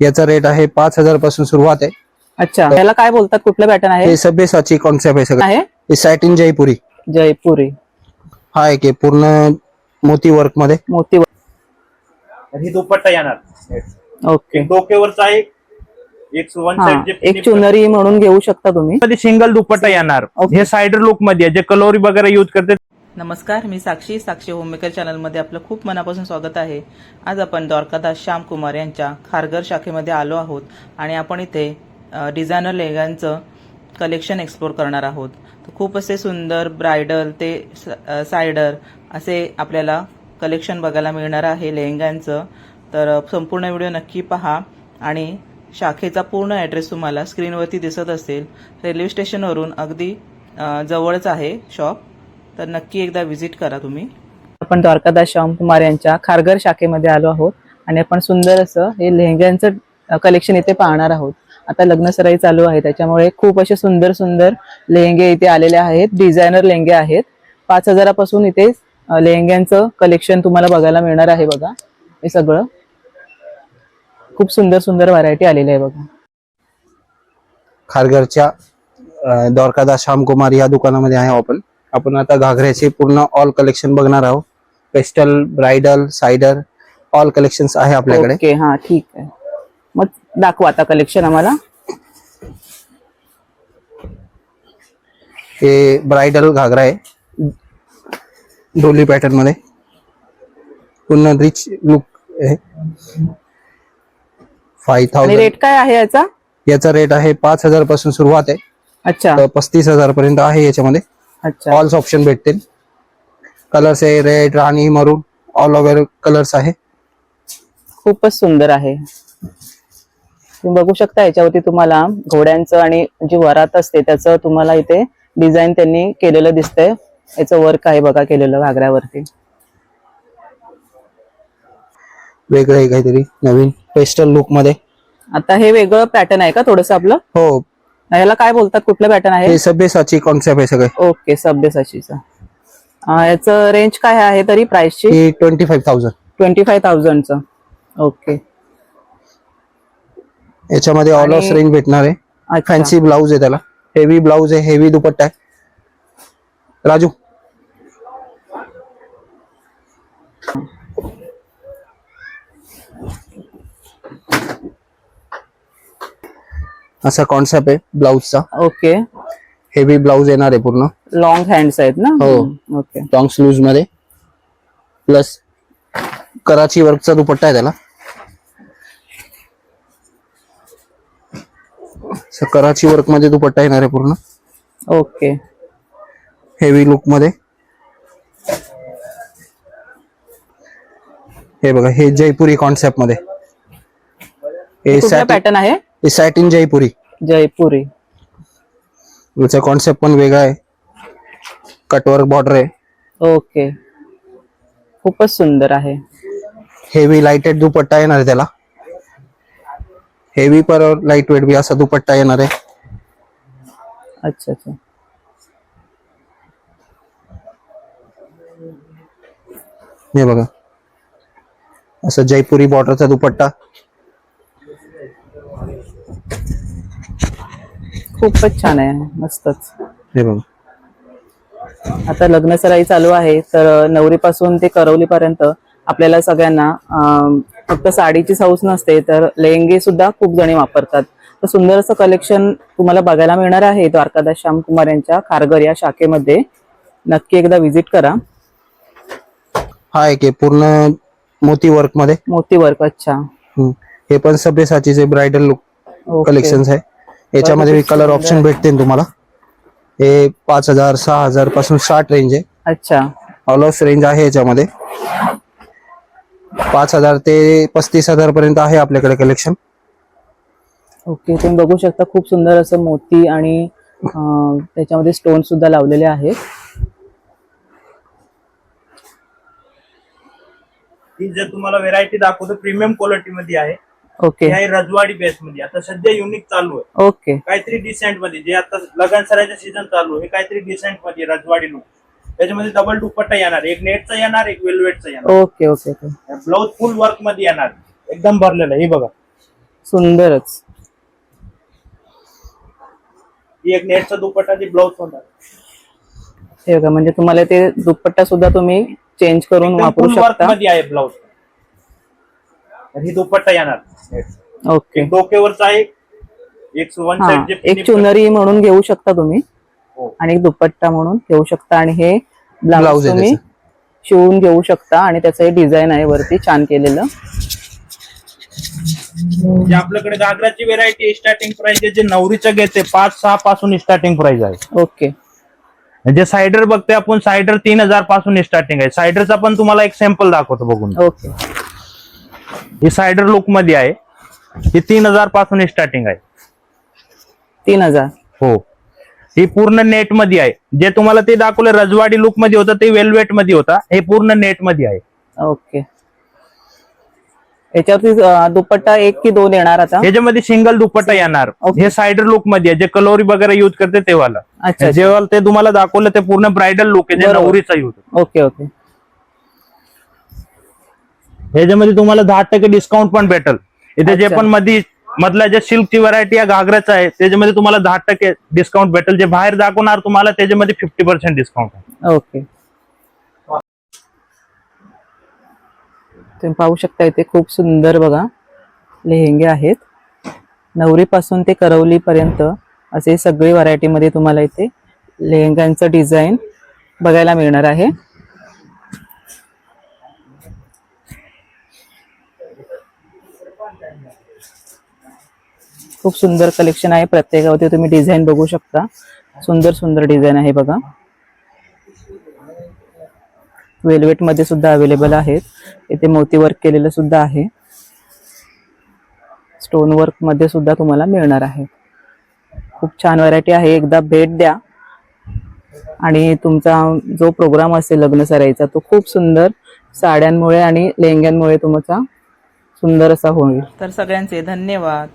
याचा रेट आहे पाच हजारपासून सुरुवात आहे. अच्छा. याला काय बोलतात? कुठलं पॅटर्न आहे? हे सभ्यसाची कॉन्सेप्ट आहे सगळं. आहे? हे सॅटिन जयपुरी. जयपुरी. हा एक आहे पूर्ण मोती वर्कमध्ये. मोती तर ही दुपट्टा येणार. ओके डोक्यावरचा आहे. एक वन हा साइड एक चुनरी म्हणून घेऊ शकता तुम्ही. मध्ये सिंगल दुपट्टा येणार. Okay. हे सायडर लुकमध्ये आहे, जे कलोरी वगैरे युज करते नमस्कार मी साक्षी. साक्षी होममेकर चॅनलमध्ये आपलं खूप मनापासून स्वागत आहे. आज आपण द्वारकादास श्यामकुमार यांच्या खारघर शाखेमध्ये आलो आहोत आणि आपण इथे डिझायनर लेहंगांचं कलेक्शन एक्सप्लोर करणार आहोत. तर खूप असे सुंदर ब्रायडल ते स- सायडर असे आपल्याला कलेक्शन बघायला मिळणार आहे लेहंग्यांचं तर संपूर्ण व्हिडिओ नक्की पहा आणि शाखेचा पूर्ण ॲड्रेस तुम्हाला स्क्रीनवरती दिसत असेल. रेल्वे स्टेशनवरून अगदी जवळच आहे शॉप तर नक्की एकदा व्हिजिट करा तुम्ही. आपण श्याम कुमार यांच्या खारघर शाखेमध्ये आलो आहोत आणि आपण सुंदर असं हे लेहंग्यांचं कलेक्शन इथे पाहणार आहोत. आता लग्न सराई चालू आहे त्याच्यामुळे खूप असे सुंदर सुंदर लेहंगे इथे आलेले आहेत. डिझायनर लेहंगे आहेत. पाच हजारापासून इथे लेहंग्यांचं कलेक्शन तुम्हाला बघायला मिळणार आहे बघा. हे सगळं. खूप सुंदर सुंदर व्हरायटी आलेली आहे बघा. खारघरच्या द्वारकादास श्यामकुमार या दुकानामध्ये आहे आपण. आपण आता घागऱ्याचे पूर्ण ऑल कलेक्शन बघणार आहोत. पेस्टल ब्रायडल सायडर ऑल कलेक्शन आहे आपल्याकडे. ओके हा ठीक आहे. मग दाखवा आता कलेक्शन आम्हाला. हे ब्रायडल घागरा आहे. डोली पॅटर्नमध्ये. पूर्ण रिच लुक आहे. फाईव्ह थाउजंड रेट काय आहे याचा? याचा रेट आहे पाच हजारपासून सुरुवात आहे. अच्छा. पस्तीस हजार पर्यंत आहे याच्यामध्ये. ऑल्स ऑप्शन भेटतील. कलर्स आहे red rani maroon all over colours आहे. खूपच सुंदर आहे. तुम्ही बघू शकता याच्यावरती तुम्हाला घोड्यांचं आणि जी वरात असते त्याचं तुम्हाला इथे डिझाईन त्यांनी केलेलं दिसतंय. याचं वर्क आहे बघा केलेलं घागऱ्यावरती. वेगळं आहे काहीतरी नवीन पेस्टल लुकमध्ये. आता हे वेगळं पॅटर्न आहे का थोडस आपलं? हो याला काय बोलतात? कुठलं पॅटर्न आहे? हे सभ्यसाची कॉन्सेप्ट आहे सगळे. ओके सभ्यसाचीचं. याचं रेंज काय आहे तरी प्राइसची twenty five thousand twenty five थाउजंडचं okay. याच्यामध्ये ऑल ऑफ रेंज भेटणार आहे. फॅन्सी ब्लाऊज आहे त्याला. हेवी ब्लाऊज आहे हेवी दुपट्टा आहे. राजू असा कॉन्सेप्ट आहे ब्लाऊजचा ओके हेवी ब्लाऊज येणार आहे पूर्ण. लॉंग हँड्स आहेत ना? हो. ओके लॉंग स्लीव्हमध्ये. प्लस कराची वर्कचा दुपट्टा आहे त्याला. कराची वर्कमध्ये दुपट्टा येणार आहे पूर्ण. ओके हेवी लुकमध्ये. हे बघा हे जयपुरी कॉन्सेप्टमध्ये. हे पॅटर्न आहे? हे सॅटिन जयपुरी. जयपुरी. याचा कॉन्सेप्ट पण वेगळा आहे. कटवर्क बॉर्डर आहे. ओके. खूपच सुंदर आहे. हेवी लाइटेड दुपट्टा येणार आहे त्याला. हेवी पर लाइट वेट बी असा दुपट्टा येणार आहे. अच्छा अच्छा. हे बघा. असं जयपुरी बॉर्डरचा दुपट्टा. खूपच छान आहे. मस्तच. हे बघा. आता लग्न सराई चालू आहे तर नवरीपासून ते करवलीपर्यंत आपल्याला सगळ्यांना अं, फक्त साडीची सौस नसते तर लेहंगे सुद्धा खूप जणी वापरतात. तर सुंदर असं कलेक्शन तुम्हाला बघायला मिळणार आहे द्वारकादास श्यामकुमार यांच्या खारघर या शाखेमध्ये. नक्की एकदा व्हिजिट करा. हा एक आहे पूर्ण मोती वर्कमध्ये. मोती वर्क अच्छा. हम्म. हे पण सभ्यसाचीचे ब्रायडल लुक ओके. कलेक्शन आहे. याच्यामध्ये कलर ऑप्शन आहे. भेटतील तुम्हाला? हे पाच हजार सहा हजारपासून स्टार्ट रेंज आहे. अच्छा. ऑल ऑफ रेंज आहे याच्यामध्ये. पाच हजार ते पस्तीस हजार पर्यंत आहे आपल्याकडे कलेक्शन ओके तुम्ही बघू शकता खूप सुंदर असं मोती आणि अं, त्याच्यामध्ये स्टोन सुद्धा लावलेले आहेत. ही जर तुम्हाला व्हेरायटी दाखवतो प्रीमियम क्वालिटी मध्ये आहे. ओके हे रजवाडी बेस मध्ये. आता सध्या युनिक चालू आहे. ओके काहीतरी डिसेंटमध्ये. जे आता लगन सरायचं सीझन चालू आहे हे काहीतरी डिसेंटमध्ये रजवाडी लुक त्याच्यामध्ये डबल दुपट्टा येणार. एक नेटचा येणार एक वेल्वेटचा येणार. Okay okay okay blouse full वर्कमध्ये येणार. एकदम भरलेलं आहे. हे बघा. सुंदरच. ही एक नेटचा दुपट्टा ती ब्लाऊज होणार. हे बघा म्हणजे तुम्हाला ते दुपट्टा सुद्धा तुम्ही चेंज करून वापरू वर्क शकता. मध्ये आहे ब्लाऊज ही दुपट्टा येणार. ओके. एक डोक्यावरचा आहे एक वन साइड जे एक चुनरी म्हणून घेऊ शकता तुम्ही हो. आणि एक दुपट्टा म्हणून घेऊ शकता आणि हे ब्लाउज तुम्ही शिवून घेऊ शकता आणि त्याचं हे डिझाईन आहे वरती छान केलेलं. जे आपल्याकडे घागराची व्हेरायटी स्टार्टिंग प्राइस जे नवरीचं घेते पाच सहा पासून स्टार्टिंग प्राइस आहे. ओके. जे सायडर बघते आपण सायडर तीन हजारपासून स्टार्टिंग आहे. सायडरचा पण तुम्हाला एक सॅम्पल दाखवतो बघून. ओके. ही सायडर लुकमध्ये आहे. ही तीन हजारपासून स्टार्टिंग आहे. तीन हजार. हो. ही पूर्ण नेटमध्ये आहे. जे तुम्हाला ते दाखवलं रजवाडी लुकमध्ये होतं ते वेल्वेटमध्ये होता. हे पूर्ण नेटमध्ये आहे. ओके याच्यावरती अं, दुपट्टा एक की दोन येणार आता? ह्याच्यामध्ये सिंगल दुपट्टा येणार. Okay. हे सायडर लुकमध्ये आहे. जे कलोरी वगैरे युज करते तेव्हाला अच्छा जेव्हा ते तुम्हाला दाखवलं ते पूर्ण ब्रायडल लुक आहे जे बरोबर. नवरीचा युज ओके ओके ह्याच्यामध्ये तुम्हाला दहा टक्के डिस्काउंट पण भेटल. इथे जे. पण मध्ये मधल्या जे सिल्कची व्हरायटी आहे घागराचं आहे त्याच्यामध्ये तुम्हाला दहा टक्के डिस्काउंट भेटेल. जे बाहेर दाखवणार तुम्हाला त्याच्यामध्ये फिफ्टी पर्सेंट डिस्काउंट आहे. ओके तुम्ही पाहू शकता इथे खूप सुंदर बघा. लेहेंगे आहेत. नवरीपासून ते करवली पर्यंत असे सगळे व्हरायटी मध्ये तुम्हाला इथे लेहंग्यांचं डिझाईन बघायला मिळणार आहे. खूप सुंदर कलेक्शन आहे प्रत्येकावरती. तुम्ही डिझाईन बघू शकता. सुंदर सुंदर डिझाईन आहे बघा. वेलवेटमध्ये सुद्धा अवेलेबल आहेत. इथे मोती वर्क केलेलं सुद्धा आहे. स्टोन वर्कमध्ये सुद्धा तुम्हाला मिळणार आहे. खूप छान व्हरायटी आहे. एकदा भेट द्या. आणि तुमचा जो प्रोग्राम असेल लग्न सरायचा तो खूप सुंदर साड्यांमुळे आणि लेहंग्यांमुळे तुमचा सुंदर असा होईल. तर सगळ्यांचे धन्यवाद.